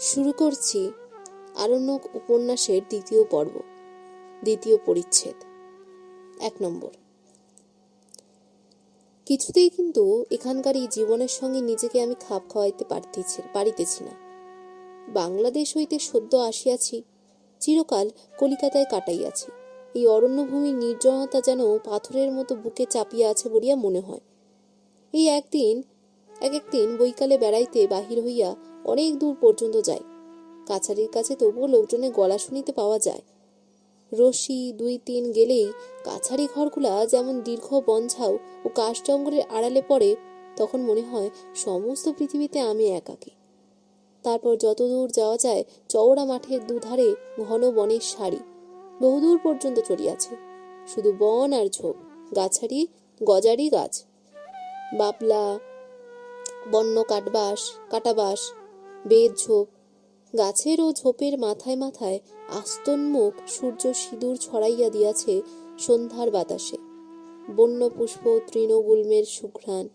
শুরু করছি আরণ্যক উপন্যাসের দ্বিতীয় পর্ব, দ্বিতীয় পরিচ্ছেদ। এক নম্বর। কিছুতেই কিন্তু এখানকার এই জীবনের সঙ্গে নিজেকে আমি খাপ খাওয়াইতে পারতেছি পারিতেছি না। বাংলাদেশ হইতে সদ্য আসিয়াছি, চিরকাল কলিকাতায় কাটাইয়াছি। এই অরণ্যভূমির নির্জনতা যেন পাথরের মতো বুকে চাপিয়া আছে বলিয়া মনে হয়। এই একদিন এক একদিন বৈকালে বেড়াইতে বাহির হইয়া অনেক দূর পর্যন্ত যায়। কাছারির কাছে তবুও লোকজনের গলা শুনিতে পাওয়া যায়। রশি দুই তিন গেলেই কাছারি ঘরগুলা যেমন দীর্ঘ বনঝাউ ও কাশ জঙ্গলের আড়ালে পড়ে, তখন মনে হয় সমস্ত পৃথিবীতে আমি একাকী। তারপর যতদূর যাওয়া যায়, চওড়া মাঠের দুধারে ঘন বনের শাড়ি বহুদূর পর্যন্ত চলিয়াছে শুধু বন আর ঝোপ, গাছারি, গজারি গাছ। বাবলা, বন্য কাটবাস কাটাবাস বেদ ঝোপ। গাছের ও ঝোপের মাথায় মাথায় আস্তন্মুখ সূর্য সিঁদুর ছড়াইয়া দিয়াছে সন্ধ্যার বাতাসে। বন্য পুষ্প তৃণগুল্মের সুঘ্রাণ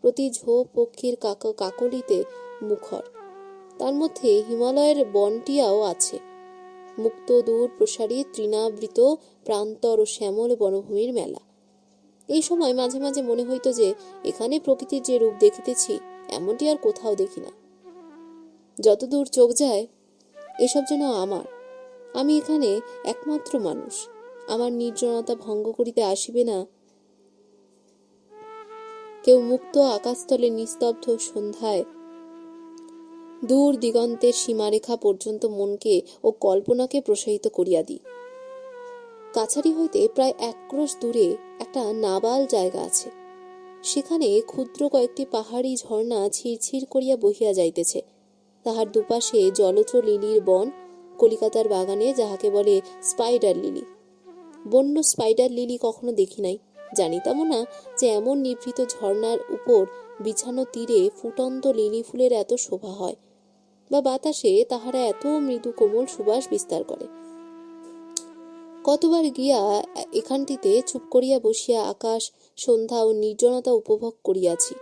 প্রতি ঝোপ পক্ষীর কাক কাকলিতে মুখর। তার মধ্যে হিমালয়ের বনটিয়াও আছে। মুক্ত দূর প্রসারী তৃণাবৃত প্রান্তর ও শ্যামল বনভূমির মেলা। এই সময় মাঝে মাঝে মনে হইত যে, এখানে প্রকৃতির যে রূপ দেখিতেছি, এমনটি আর কোথাও দেখি না। যতদূর চোখ যায়, এসব যেন আমার। আমি এখানে একমাত্র মানুষ। আমার নির্জনতা ভঙ্গ করিতে আসিবে না। কেউ মুক্ত আকাশতলে নিস্তব্ধ সন্ধ্যায় দূর দিগন্তের সীমারেখা পর্যন্ত মনকে ও কল্পনাকে প্রসারিত করিয়া দিই। কাছারি হইতে প্রায় এক ক্রোশ দূরে একটা নাবাল জায়গা আছে। সেখানে ক্ষুদ্র কয়েকটি পাহাড়ি ঝর্ণা ছিরছির করিয়া বহিয়া যাইতেছে। তাহার দুপাশে জলজ লিলির বন, কলিকাতার বাগানে যাহাকে বলে স্পাইডার লিলি। বন্য স্পাইডার লিলি কখনো দেখি নাই। জানিতামও না যে এমন নিভৃত ঝর্ণার উপর বিছানো তীরে ফুটন্ত লিলি ফুলের এত শোভা হয় বা বাতাসে তাহারা এত মৃদু কোমল সুবাস বিস্তার করে। কতবার গিয়া এখানটিতে চুপ করিয়া বসিয়া আকাশ, সন্ধ্যা ও নির্জনতা উপভোগ করিয়াছি।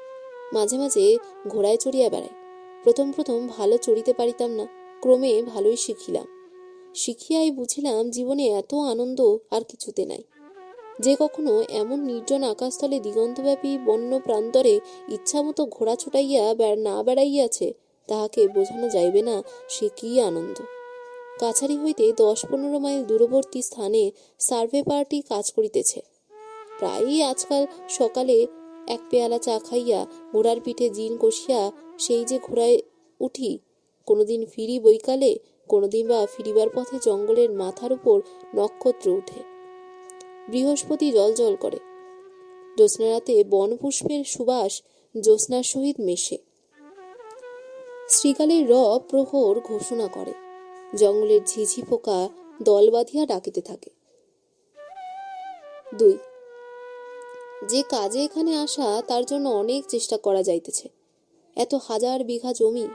মাঝে মাঝে ঘোড়ায় চড়িয়া বেড়াই। প্রথম প্রথম ভালো চড়িতে পারিতাম না, ক্রমে ভালোই শিখিলাম। শিখিয়াই বুঝিলাম জীবনে এত আনন্দ আর কিছুতে নাই। যে কখনো এমন নির্জন আকাশতলে দিগন্তব্যাপী বন্য প্রান্তরে ইচ্ছামতো ঘোড়া ছুটাইয়া না বেড়াইয়াছে, তাহাকে বোঝানো যাইবে না সে কি আনন্দ। কাছারি হইতে দশ পনেরো মাইল দূরবর্তী স্থানে সার্ভে পার্টি কাজ করিতেছে। প্রায়ই আজকাল সকালে এক পেয়ালা চা খাইয়া ঘোড়ার পিঠে জিন কষিয়া সেই যে ঘোড়ায় উঠি, কোনোদিন ফিরি বৈকালে, কোনোদিন বা ফিরিবার পথে জঙ্গলের মাথার উপর নক্ষত্র উঠে। বৃহস্পতি জল জল করে। জ্যোৎস্নারাতে বনপুষ্পের সুবাস জ্যোৎস্নার সহিত মেশে। শ্রীকালের র প্রহর ঘোষণা করে। জঙ্গলের ঝিঝি পোকা দল বাঁধিয়া ডাকিতে থাকে। দুই যে কাজে এখানে আসা তার জন্য অনেক চেষ্টা করা যাইতেছে। এত হাজার বিঘা জমি,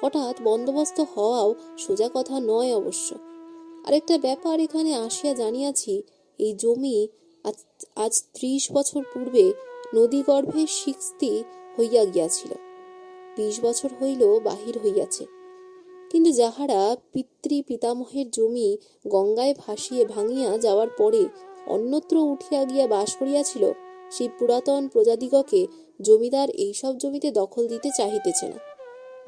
হঠাৎ বন্দোবস্ত হওয়াও সোজা কথা নয় অবশ্য। আরেকটা ব্যাপার এখানে আসিয়া জানিয়াছি, এই জমি আজ ত্রিশ বছর পূর্বে নদীগর্ভে সিক্সতি হইয়া গিয়াছিল। বিশ বছর হইল বাহির হইয়াছে। কিন্তু যাহারা পিতৃ পিতামহের জমি গঙ্গায় ভাসিয়ে ভাঙিয়া যাওয়ার পরে অন্যত্র উঠিয়া গিয়া বাস করিয়াছিল সেই পুরাতন প্রজাদিগকে জমিদার এইসব জমিতে দখল দিতে চাহিতেছে না।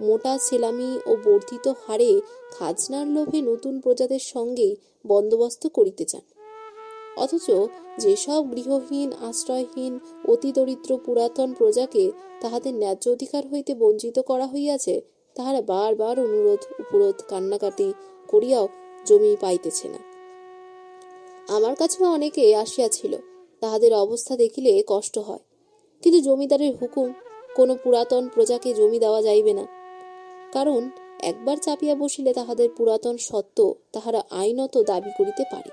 মোটা সেলামি ও বর্ধিত হারে খাজনার লোভে নতুন প্রজাদের সঙ্গেই বন্দোবস্ত করিতে চান। অথচ যেসব গৃহহীন, আশ্রয়হীন, অতি দরিদ্র পুরাতন প্রজাকে তাহাদের ন্যায্য অধিকার হইতে বঞ্চিত করা হইয়াছে, তাহারা বারবার অনুরোধ, উপরোধ, কান্নাকাটি করিয়াও জমি পাইতেছে না। আমার কাছেও অনেকে আসিয়াছিল তাহাদের অবস্থা দেখিলে কষ্ট হয়। কিন্তু জমিদারের হুকুম, কোনো পুরাতন প্রজাকে জমি দেওয়া যাইবে না। কারণ, একবার চাপিয়া বসিলে তাহাদের পুরাতন সত্ত্ব তাহারা আইনত দাবি করিতে পারে।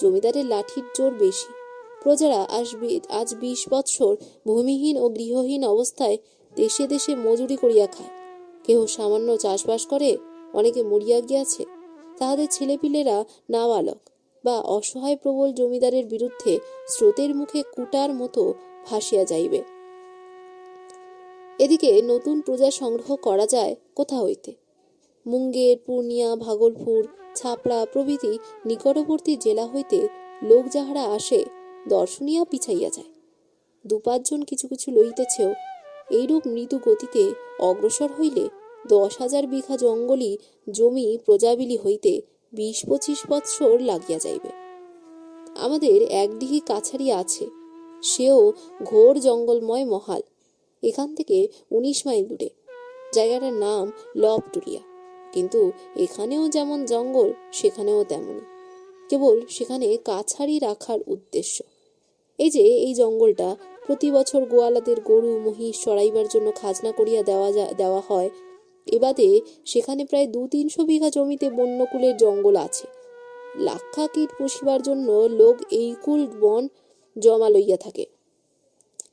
জমিদারের লাঠির জোর বেশি। প্রজারা আজ আজ বিশ বৎসর ভূমিহীন ও গৃহহীন অবস্থায় দেশে দেশে মজুরি করিয়া খায়। কেহ সামান্য চাষবাস করে, অনেকে মরিয়া গিয়াছে। তাহাদের ছেলেপিলেরা নাবালক। বা অসহায় প্রবল জমিদারের বিরুদ্ধে স্রোতের মুখে কুটার মতো ভাসিয়া যাইবে। এদিকে নতুন প্রজা সংগ্রহ করা যায় কোথা হইতে? মুঙ্গের, পূর্ণিয়া, ভাগলপুর, ছাপড়া প্রভৃতি নিকটবর্তী জেলা হইতে লোক যাহারা আসে, দর্শনীয়া পিছাইয়া যায়। দু পাঁচজন কিছু কিছু লইতেছেও এইরূপ মৃদু গতিতে অগ্রসর হইলে দশ হাজার বিঘা জঙ্গলই জমি প্রজাবিলি হইতে বিশ পঁচিশ বৎসর লাগিয়া যাইবে। আমাদের একডিহি কাছারি আছে, সেও ঘোর জঙ্গলময় মহাল। এখান থেকে উনিশ মাইল দূরে। জায়গাটার নাম লবটুলিয়া কিন্তু এখানেও যেমন জঙ্গল, সেখানেও তেমনই কেবল সেখানে কাছারি রাখার উদ্দেশ্য। এই যে এই জঙ্গলটা, প্রতি বছর গোয়ালাদের গরু, মহিষ চড়াইবার জন্য খাজনা করিয়া দেওয়া দেওয়া হয় এবাদে সেখানে প্রায় দু তিনশো বিঘা জমিতে বন্যকুলের জঙ্গল আছে। লাক্ষা কীট পুষিবার জন্য লোক এই কুল বন জমা লইয়া থাকে।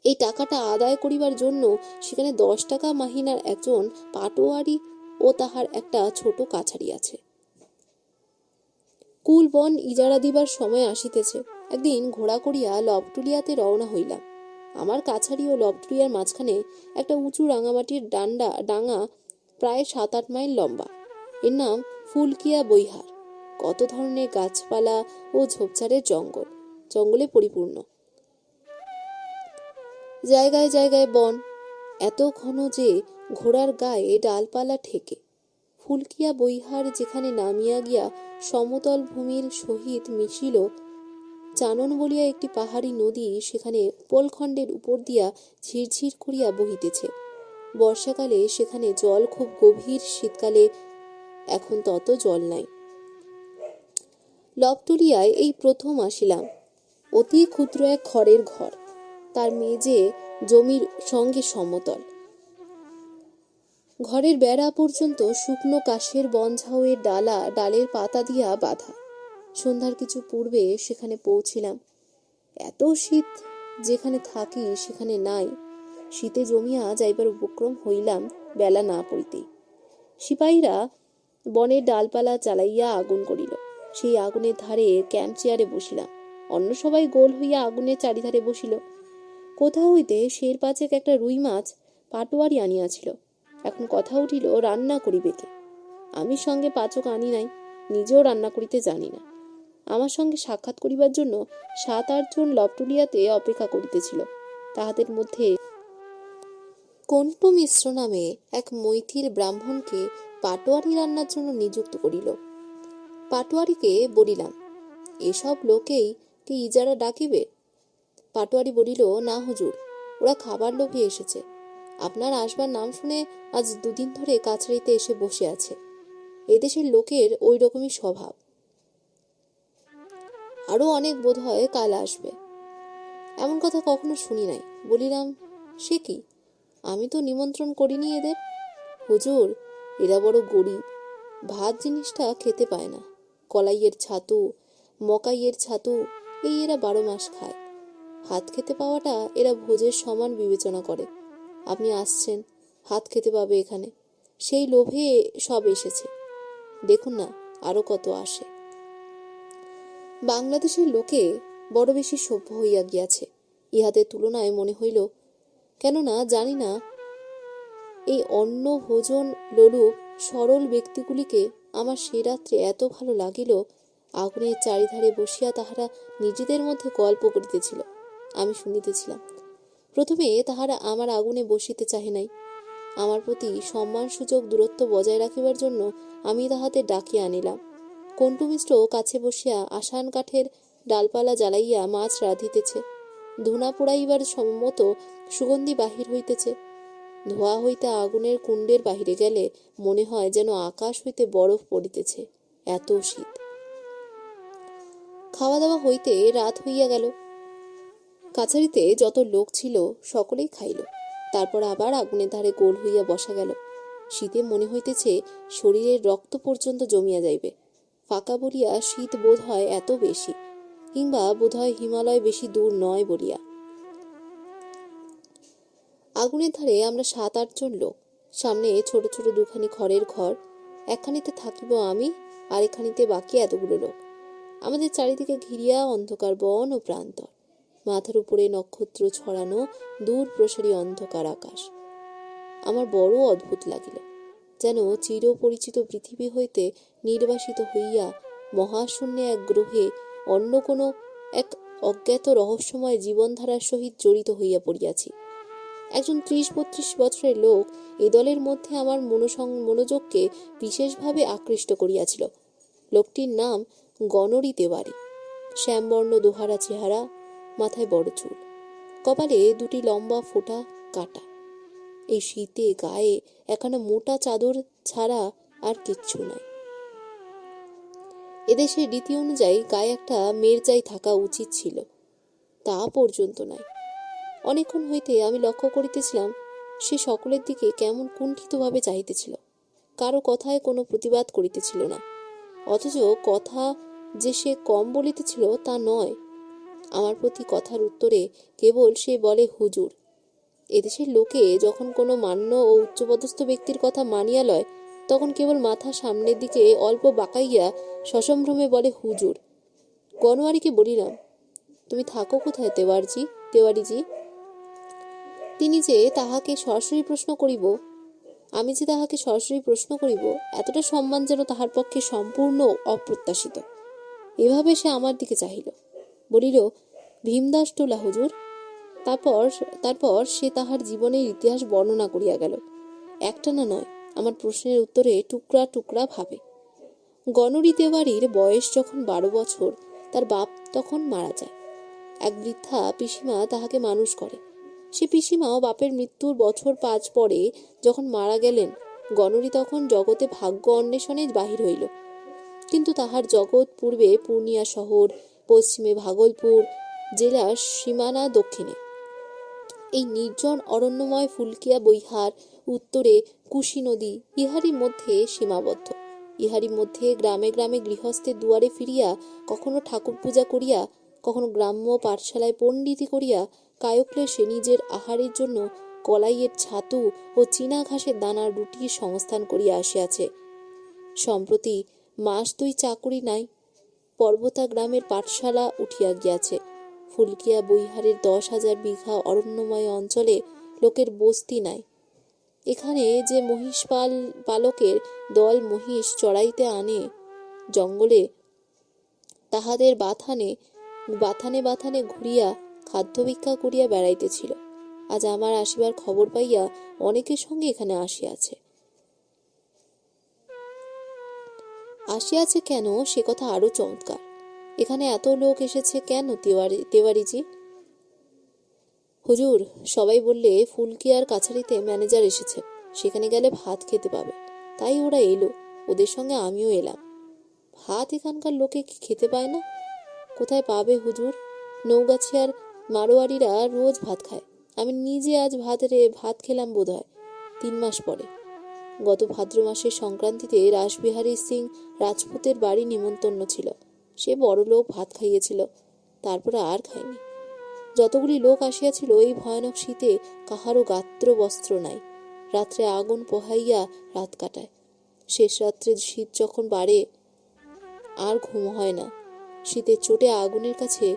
এই টাকাটা আদায় করিবার জন্য সেখানে দশ টাকা মাহিনার একজন পাটোয়ারি ও তাহার একটা ছোট কাছারি আছে। কুল বন ইজারা দিবার সময় আসিতেছে। একদিন ঘোড়া করিয়া লবটুলিয়াতে রওনা হইলাম। আমার কাছারি ও লবটুলিয়ার মাঝখানে একটা উঁচু রাঙামাটির ডান্ডা, ডাঙা প্রায় সাত আট মাইল লম্বা। এর নাম ফুলকিয়া বৈহার। কত ধরনের গাছপালা ও ঝোপঝাড়ের জঙ্গল। জঙ্গলে পরিপূর্ণ। জায়গায় জায়গায় বন। এত ঘন যে ঘোড়ার গায়ে ডালপালা ঠেকে। ফুলকিয়া বৈহার যেখানে নামিয়া গিয়া সমতল ভূমির সহিত মিশিল, চানন বলিয়া একটি পাহাড়ি নদী সেখানে উপলখণ্ডের উপর দিয়া ঝিরঝির করিয়া বহিতেছে। বর্ষাকালে সেখানে জল খুব গভীর, শীতকালে এখন তত জল নাই। লবটুলিয়ায় এই প্রথম আসিলাম। অতি ক্ষুদ্র এক খড়ের ঘর। তার মেঝে জমির সঙ্গে সমতল। ঘরের বেড়া পর্যন্ত শুকনো কাশের বনঝাউয়ের ডালা, ডালের পাতা দিয়া বাঁধা। সন্ধ্যার কিছু পূর্বে সেখানে পৌঁছিলাম। এত শীত যেখানে থাকি সেখানে নাই। শীতে জমিয়া যাইবার উপক্রম হইলাম বেলা না পড়িতেই সিপাহীরা বনের ডালপালা চালাইয়া আগুন করিল। সেই আগুনের ধারে ক্যাম্প চেয়ারে বসিলাম। অন্য সবাই গোল হইয়া আগুনের চারিধারে বসিল। কোথা হইতে শের পাচেক একটা রুই মাছ পাটোয়ারি আনিয়াছিল। এখন কথা উঠিল, রান্না করিবে কে? আমি সঙ্গে পাচক আনি নাই, নিজেও রান্না করিতে জানি না। আমার সঙ্গে সাক্ষাৎ করিবার জন্য সাত আটজন লপটুলিয়াতে অপেক্ষা করিতেছিল। তাহাদের মধ্যে কণ্ঠ মিশ্র নামে এক মৈথিল ব্রাহ্মণকে পাটোয়ারি রান্নার জন্য নিযুক্ত করিল। পাটোয়ারিকে বলিলাম, এসব লোকেই কি ইজারা ডাকিবে? পাটোয়ারি বলিল, না হুজুর, ওরা খাবার লোভে এসেছে। আপনার আসবার নাম শুনে আজ দুদিন ধরে কাছারিতে এসে বসে আছে। এদেশের লোকের ওই রকমই স্বভাব। আরও অনেক বোধ হয় কাল আসবে। এমন কথা কখনো শুনি নাই। বলিলাম, সে কি? আমি তো নিমন্ত্রণ করিনি এদের। হুজুর, এরা বড় গরিব। ভাত জিনিসটা খেতে পায় না। কলাইয়ের ছাতু, মকাইয়ের ছাতু, এই এরা বারো মাস খায়। ভাত খেতে পাওয়াটা এরা ভোজের সমান বিবেচনা করে। আপনি আসছেন, ভাত খেতে পাবে এখানে। সেই লোভে সব এসেছে। দেখুন না, আরও কত আসে। বাংলাদেশের লোকে বড় বেশি সভ্য হইয়া গিয়াছে। ইহাদের তুলনায় মনে হইল কেননা জানি না, এই অন্ন ভোজন লোলুপ সরল ব্যক্তিগুলিকে আমার সে রাত্রে এত ভালো লাগিল, আগুনের চারিধারে বসিয়া তাহারা নিজেদের মধ্যে গল্প করিতেছিল। আমি শুনিতেছিলাম, প্রথমে তাহারা আমার আগুনে বসিতে চাহে নাই। আমার প্রতি সম্মানসূচক দূরত্ব বজায় রাখিবার জন্য আমি তাহাদের ডাকিয়া আনিলাম। কন্টু মিশ্র কাছে বসিয়া আসান কাঠের ডালপালা জ্বালাইয়া মাছ রাঁধিতেছে। ধুনা পোড়াইবার সম্মত সুগন্ধি বাহির হইতেছে। ধোয়া হইতে আগুনের কুণ্ডের বাহিরে গেলে মনে হয় যেন আকাশ হইতে বরফ পড়িতেছে, এত শীত। খাওয়া দাওয়া হইতে রাত হইয়া গেল। কাছারিতে যত লোক ছিল, সকলেই খাইল। তারপর আবার আগুনের ধারে গোল হইয়া বসা গেল। শীতে মনে হইতেছে শরীরের রক্ত পর্যন্ত জমিয়া যাইবে। ফাঁকা বলিয়া শীত বোধ হয় এত বেশি। কিংবা বোধ হয় হিমালয় বেশি দূর নয় বলিয়া। আগুনের ধারে আমরা সাত আটজন লোক। সামনে ছোট ছোট দুখানি খড়ের ঘর। একখানিতে থাকিব আমি, আর বাকি এতগুলো লোক। আমাদের চারিদিকে ঘিরিয়া অন্ধকার বন ও প্রান্তর। মাথার উপরে নক্ষত্র ছড়ানো দূর প্রসারী অন্ধকার আকাশ। আমার বড় অদ্ভুত লাগিল, যেন চিরপরিচিত পৃথিবী হইতে নির্বাসিত হইয়া মহাশূন্যে এক গ্রহে অন্য কোনো এক অজ্ঞাত রহস্যময় জীবনধারার সহিত জড়িত হইয়া পড়িয়াছি। একজন ত্রিশ বত্রিশ বছরের লোক এ দলের মধ্যে আমার মনোসং, মনোযোগকে বিশেষভাবে আকৃষ্ট করিয়াছিল। লোকটির নাম গণরী তেওয়ারি। শ্যামবর্ণ দোহারা চেহারা, মাথায় বড় চুল। কপালে দুটি লম্বা ফোঁটা কাটা। এই শীতে গায়ে এখানে মোটা চাদর ছাড়া আর কিচ্ছু নাই। এদেশের রীতি অনুযায়ী গায়ে একটা মেরজাই থাকা উচিত ছিল। তা পর্যন্ত নাই অনেকক্ষণ হইতে আমি লক্ষ্য করিতেছিলাম, সে সকলের দিকে কেমন কুণ্ঠিতভাবে চাহিতেছিল। কারও কথায় কোনো প্রতিবাদ করিতেছিল না। অথচ কথা যে সে কম বলিতেছিল তা নয়। আমার প্রতি কথার উত্তরে কেবল সে বলে, হুজুর, এদেশের লোকে যখন কোনো মান্য ও উচ্চপদস্থ ব্যক্তির কথা মানিয়া লয় তখন কেবল মাথা সামনের দিকে অল্প বাঁকাইয়া সসম্ভ্রমে বলে, হুজুর গনোয়ারিকে বলিলাম, তুমি থাকো কোথায় তেওয়ারজি, তেওয়ারিজি? তিনি যে তাহাকে সরাসরি প্রশ্ন করিব, আমি যে তাহাকে সরাসরি প্রশ্ন করিব, এতটা সম্মান যেন তাহার পক্ষে সম্পূর্ণ অপ্রত্যাশিত। এভাবে সে আমার দিকে চাহিল। বলিল, ভীমদাস টোলা হুজুর। তারপর তারপর সে তাহার জীবনের ইতিহাস বর্ণনা করিয়া গেল। একটা না নয় আমার প্রশ্নের উত্তরে টুকরা টুকরা ভাবে। গণরী তেওয়ারির বয়স যখন বারো বছর, তার বাপ তখন মারা যায়। এক বৃদ্ধা পিসিমা তাহাকে মানুষ করে। সে পিসিমাও বাপের মৃত্যুর বছর পাঁচ পরে যখন মারা গেলেন, গণরী তখন জগতে ভাগ্য অন্বেষণে বাহির হইল। কিন্তু তাহার জগৎ পূর্বে পূর্ণিয়া শহর, পশ্চিমে ভাগলপুর, জেলার সীমানা দক্ষিণে। এই নির্জন অরণ্যময় ফুলকিয়া বৈহার উত্তরে কুশি নদী, ইহারই মধ্যে সীমাবদ্ধ। ইহারই মধ্যে গ্রামে গ্রামে গৃহস্থের দুয়ারে ফিরিয়া কখনো ঠাকুর পূজা করিয়া, কখনো গ্রাম্য পাঠশালায় পণ্ডিতি করিয়া, কায়ক্লেশে নিজের আহারের জন্য কলাইয়ের ছাতু ও চীনা ঘাসের দানার রুটির সংস্থান করিয়া আসিয়াছে। সম্প্রতি মাস দুই চাকুরি নাই পর্বতা গ্রামের পাঠশালা উঠিয়া গিয়াছে। ফুলকিয়া বৈহারের দশ হাজার বিঘা অরণ্যময় অঞ্চলে লোকের বস্তি নাই। এখানে যে মহিষ পাল পালকের দল মহিষ চড়াইতে আনে, জঙ্গলে তাহাদের বাথানে বাথানে বাথানে ঘুরিয়া খাদ্য ভিক্ষা করিয়া বেড়াইতেছিল। আজ আমার আসিবার খবর পাইয়া অনেকের সঙ্গে এখানে আসিয়াছে। আসিয়াছে কেন? সে কথা আরও চমৎকার। এখানে এত লোক এসেছে কেন, তেওয়ারি, তেওয়ারিজি? হুজুর, সবাই বললে ফুলকিয়ার কাছারিতে ম্যানেজার এসেছে, সেখানে গেলে ভাত খেতে পাবে। তাই ওরা এলো, ওদের সঙ্গে আমিও এলাম। ভাত এখানকার লোকে কি খেতে পায় না? কোথায় পাবে হুজুর? নৌগাছি আর মারোয়ারিরা রোজ ভাত খায়। আমি নিজে আজ ভাত রে, ভাত খেলাম বোধ হয় তিন মাস পরে। গত ভাদ্র মাসের সংক্রান্তিতে রাসবিহারী সিং রাজপুতের বাড়ি নিমন্ত্রণ ছিল। সে বড় লোক ভাত খাইয়েছিল, তারপরে আর খায়নি। যতগুলি লোক আসিয়াছিল, এই ভয়ানক শীতে কাহারও গাত্র বস্ত্র নাই। রাত্রে আগুন পোহাইয়া রাত কাটায়। শেষ রাত্রে শীত যখন বাড়ে, আর ঘুম হয় না। শীতে চোটে আগুনের কাছে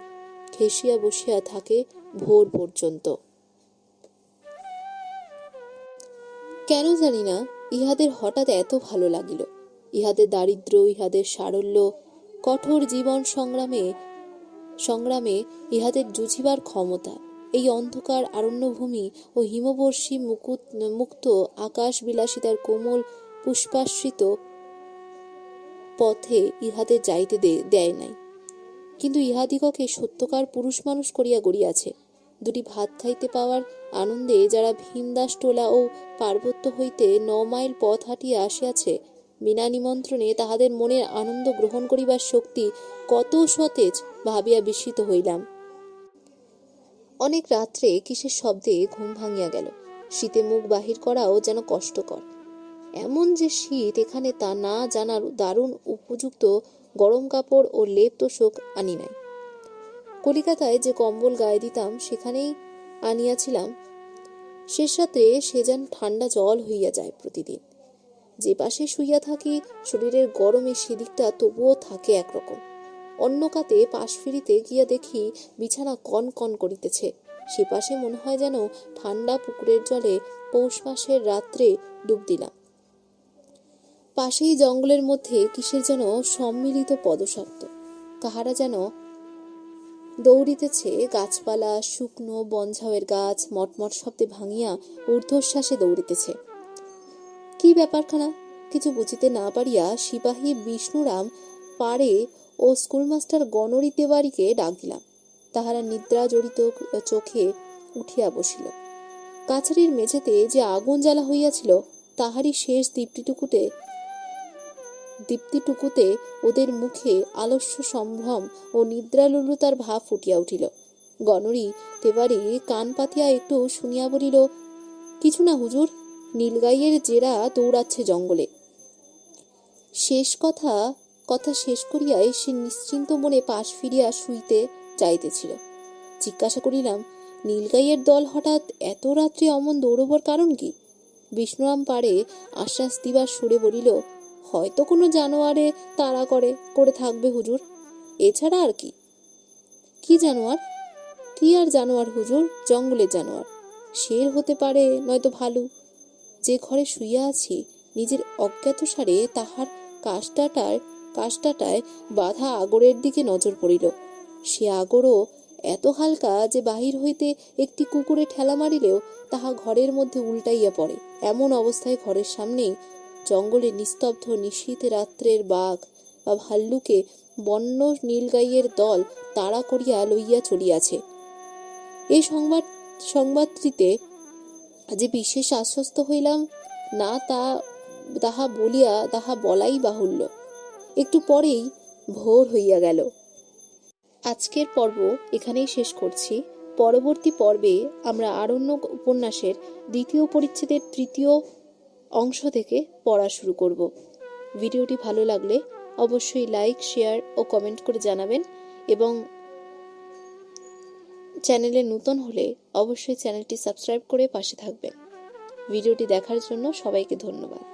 খেসিয়া বসিয়া থাকে ভোর পর্যন্ত। কেন জানি না, ইহাদের হঠাৎ এত ভালো লাগিল। ইহাদের দারিদ্র ইহাদের সারল্য কঠোর জীবন সংগ্রামে সংগ্রামে ইহাদের জুঝিবার ক্ষমতা। এই অন্ধকার আরণ্যভূমি ও হিমবর্ষী মুকুট মুক্ত আকাশ বিলাসিতার কোমল পুষ্পাশ্রিত পথে ইহাদের যাইতে দেয় নাই। কিন্তু ইহাদিগকে সত্যকার পুরুষ মানুষ করিয়া গড়িয়াছে। দুটি ভাত খাইতে পাওয়ার আনন্দে যারা ভীমদাস টোলা ও পার্বত্য হইতে ন মাইল পথ হাঁটিয়া আসিয়াছে বিনা নিমন্ত্রণে তাহাদের মনের আনন্দ গ্রহণ করিবার শক্তি কত সতেজ ভাবিয়া বিস্মিত হইলাম। অনেক রাত্রে কিসের শব্দে ঘুম ভাঙিয়া গেল। শীতে মুখ বাহির করাও যেন কষ্টকর। এমন যে শীত, এখানে তা না জানার দারুণ উপযুক্ত গরম কাপড় ও লেপ তোষক আনি নাই। কলিকাতায় যে কম্বল গায়ে দিতাম, সেখানেই আনিয়াছিলাম। শেষ রাত্রে সে যেন ঠান্ডা জল হইয়া যায় প্রতিদিন। যে পাশে শুইয়া থাকি, শরীরের গরমে সেদিকটা তবুও থাকে একরকম। অন্য কাতে পাশ ফিরিতে গিয়া দেখি বিছানা কন কন করিতেছে। সে পাশে মনে হয় যেন ঠান্ডা পুকুরের জলে পৌষ মাসের রাত্রে ডুব দিলাম। পাশেই জঙ্গলের মধ্যে কিসের যেন সম্মিলিত পদশব্দ। কাহারা যেন দৌড়িতেছে, গাছপালা, শুকনো বনঝাউয়ের গাছ, মটমট শব্দে ভাঙিয়া ঊর্ধ্বশ্বাসে দৌড়িতেছে। কি ব্যাপারখানা? কিছু বুঝিতে না পারিয়া সিপাহী বিষ্ণুরাম পাড়ে ও স্কুলমাস্টার গণরী তেওয়ারিকে ডাক দিলাম। তাহারা নিদ্রা জড়িত চোখে উঠিয়া বসিল। কাছারির মেঝেতে যে আগুন জ্বালা হইয়াছিল, তাহারই শেষ দীপ্তিটুকুতে দীপ্তিটুকুতে ওদের মুখে আলস্য সম্ভ্রম ও নিদ্রালুলতার ভাব ফুটিয়া উঠিল। গণরী তেবারি কান পাতিয়া একটু শুনিয়া বলিল, কিছু না হুজুর নীলগাইয়ের জেরা দৌড়াচ্ছে জঙ্গলে। শেষ কথা কথা শেষ করিয়াই সে নিশ্চিন্ত মনে পাশ ফিরিয়া শুইতে যাইতেছিল। জিজ্ঞাসা করিলাম, নীলগাইয়ের দল হঠাৎ এত রাত্রে অমন দৌড়বার কারণ কি? বিষ্ণুরাম পাড়ে আশ্বাস দিবার সুরে বলিল, হয়তো কোনো জানোয়ারে তাড়া করে করে থাকবে হুজুর। এছাড়া আর কি? কি জানোয়ার? কি আর জানোয়ার হুজুর? জঙ্গলের জানোয়ার। শের হতে পারে, নয়তো ভালু। যে ঘরে শুইয়া আছি, নিজের অজ্ঞাতসারে তাহার কাষ্টাটার কাষ্টাটায় বাধা আগরের দিকে নজর পড়িল। সে আগরও এত হালকা যে বাহির হইতে একটি কুকুরে ঠেলা মারিলেও তাহা ঘরের মধ্যে উল্টাইয়া পড়ে। এমন অবস্থায় ঘরের সামনেই জঙ্গলে নিস্তব্ধ নিশীথ রাত্রের বাঘ বা ভাল্লুকে বন্য নীলগাইয়ের দল তাড়া করিয়া লইয়া চলিয়াছে। এই সংবাদ, সংবাদটিতে যে বিশেষ আশ্বস্ত হইলাম, না তা তাহা বলিয়া তাহা বলাই বাহুল্য। একটু পরেই ভোর হইয়া গেল। আজকের পর্ব এখানেই শেষ করছি। পরবর্তী পর্বে আমরা আরণ্য উপন্যাসের দ্বিতীয় পরিচ্ছেদের তৃতীয় অংশ থেকে পড়া শুরু করব। ভিডিওটি ভালো লাগলে অবশ্যই লাইক, শেয়ার ও কমেন্ট করে জানাবেন এবং চ্যানেলে নতুন হলে অবশ্যই চ্যানেলটি সাবস্ক্রাইব করে পাশে থাকবেন। ভিডিওটি দেখার জন্য সবাইকে ধন্যবাদ।